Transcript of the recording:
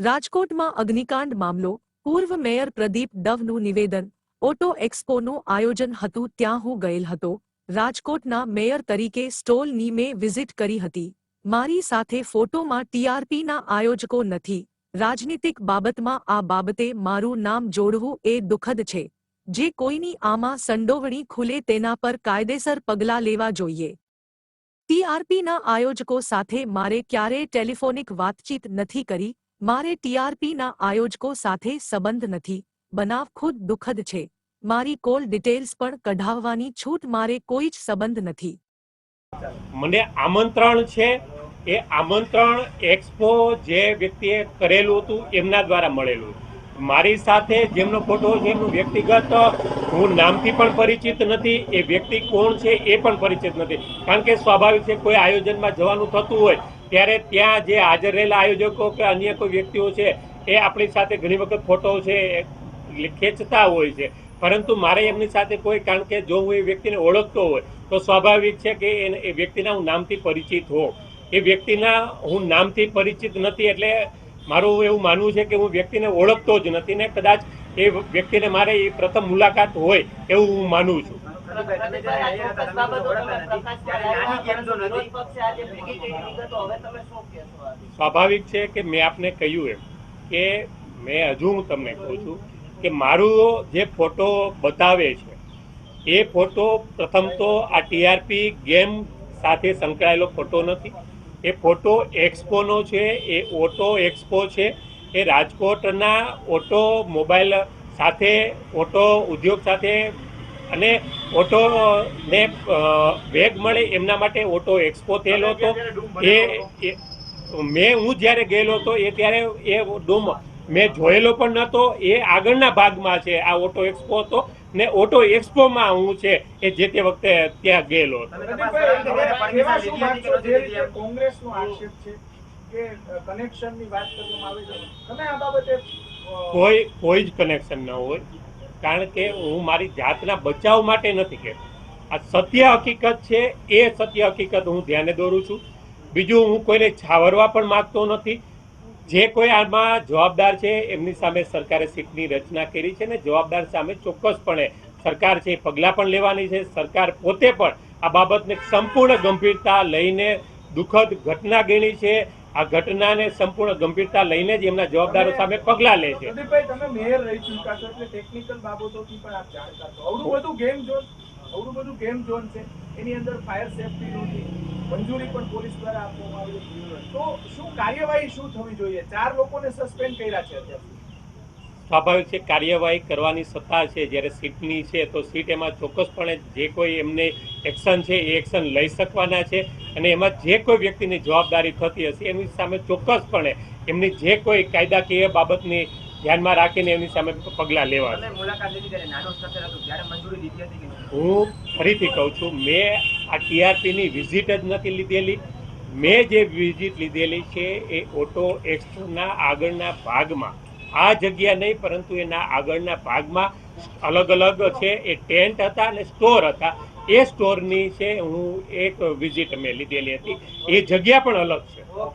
રાજકોટમાં અગ્નિકાંડ મામલો, પૂર્વ મેયર પ્રદીપ ડવનું નિવેદન, ઓટો એક્સપોનું આયોજન હતું ત્યાં હું ગયેલ હતો. રાજકોટના મેયર તરીકે સ્ટોલની મેં વિઝિટ કરી હતી. મારી સાથે ફોટોમાં ટીઆરપીના આયોજકો નથી. રાજનીતિક બાબતમાં આ બાબતે મારું નામ જોડવું એ દુઃખદ છે. જે કોઈની આમાં સંડોવણી ખુલે તેના પર કાયદેસર પગલાં લેવા જોઈએ. ટીઆરપીના આયોજકો સાથે મારે ક્યારેય ટેલિફોનિક વાતચીત નથી કરી મારે ટીઆરપીના આયોજકો સાથે સંબંધ નથી. બનાવ ખુદ દુઃખદ છે. મારી કોલ ડિટેલ્સ પણ કઢાવવાની છૂટ મારે કોઈ જ સંબંધ નથી. મને આમંત્રણ છે. એ આમંત્રણ એક્સપો જે વ્યક્તિએ કરેલું હતું, એમના દ્વારા મળેલું. મારી સાથે જેમનો ફોટો છે, એમનું વ્યક્તિગત હું નામથી પણ પરિચિત નથી. એ વ્યક્તિ કોણ છે, એ પણ પરિચિત નથી. કારણ કે સ્વાભાવિક છે, કોઈ આયોજનમાં જવાનું થતું હોય ત્યારે ત્યાં જે હાજર રહેલા આયોજકો કે અન્ય કોઈ વ્યક્તિઓ છે, એ આપણી સાથે ઘણી વખત ફોટો છે ખેંચતા હોય છે. પરંતુ મારે એમની સાથે કોઈ, કારણ કે જો હું એ વ્યક્તિને ઓળખતો હોય, તો સ્વાભાવિક છે કે એ વ્યક્તિના હું નામથી પરિચિત હોઉં. એ વ્યક્તિના હું નામથી પરિચિત નથી એટલે મારું એવું માનવું છે કે હું વ્યક્તિને ઓળખતો જ નથી ને કદાચ એ વ્યક્તિને મારે એ પ્રથમ મુલાકાત હોય એવું હું માનું છું. સ્વાભાવિક છે કે મેં આપને કહ્યું એમ કે મેં હજુ હું તમને કહું છું કે મારું જે ફોટો બતાવે છે એ ફોટો પ્રથમ તો આ ટીઆરપી ગેમ સાથે સંકળાયેલો ફોટો નથી. એ ફોટો એક્સપોનો છે એ ઓટો એક્સપો છે એ રાજકોટના ઓટો મોબાઈલ સાથે ઓટો ઉદ્યોગ સાથે અને ઓટો ને વેગ મળે એમના માટે ઓટો એક્સપો થયેલો હતો. એ મેં હું જ્યારે ગયેલો હતો એ ત્યારે એ ડૂમ મેં જોયેલો પણ નહોતો એ આગળના ભાગમાં છે આ ઓટો એક્સપો હતો ને ઓટો એક્સપોમાં હું છે એ જે તે વખતે ત્યાં ગયેલો કોઈ કોઈ જ કનેક્શન ન હોય. કારણ કે હું મારી જાતના બચાવ માટે નથી કહેતો. આ સત્ય હકીકત છે, એ સત્ય હકીકત હું ધ્યાને દોરું છું. બીજું, હું કોઈને છાવરવા પણ માંગતો નથી. જે કોઈ આમાં જવાબદાર છે, એમની સામે સરકારે સીટની રચના કરી છે ને જવાબદાર સામે ચોક્કસપણે સરકાર છે એ પગલાં પણ લેવાની છે. સરકાર પોતે પણ આ બાબતને સંપૂર્ણ ગંભીરતા લઈને દુઃખદ ઘટના ગણી છે. આ ઘટનાને સંપૂર્ણ ગંભીરતા લઈને જ એમના જવાબદારો સામે પગલાં લે છે. પ્રદીપભાઈ તમે મેયર રહી ચૂક્યા છો એટલે ટેકનિકલ બાબતોથી પણ આપ જાણતા છો અવડું બધું ગેમ ઝોન અવડું બધું ગેમ ઝોન છે. એની અંદર ફાયર સેફટી મંજૂરી પણ પોલીસ દ્વારા આપવામાં આવી તો શું કાર્યવાહી શું થવી જોઈએ? ચાર લોકોને સસ્પેન્ડ કર્યા છે અત્યારે સ્વાભાવિક છે કાર્યવાહી કરવાની સત્તા છે. જ્યારે સીટની છે તો સીટ એમાં ચોક્કસપણે જે કોઈ એમને એક્શન છે એ એક્શન લઈ શકવાના છે. અને એમાં જે કોઈ વ્યક્તિની જવાબદારી થતી હશે એની સામે ચોક્કસપણે એમની જે કોઈ કાયદાકીય બાબતની ધ્યાનમાં રાખીને એમની સામે પગલાં લેવા? હું ફરીથી કહું છું મેં આ ટીઆરપીની વિઝિટ જ નથી લીધેલી. મેં જે વિઝિટ લીધેલી છે એ ઓટો એક્સના આગળના ભાગમાં. આ જગ્યા નહીં પરંતુ એના આગળના ભાગમાં અલગ અલગ છે એ ટેન્ટ હતા અને સ્ટોર હતા. એ સ્ટોરની છે હું એક વિઝિટ અમે લીધેલી હતી. એ જગ્યા પણ અલગ છે.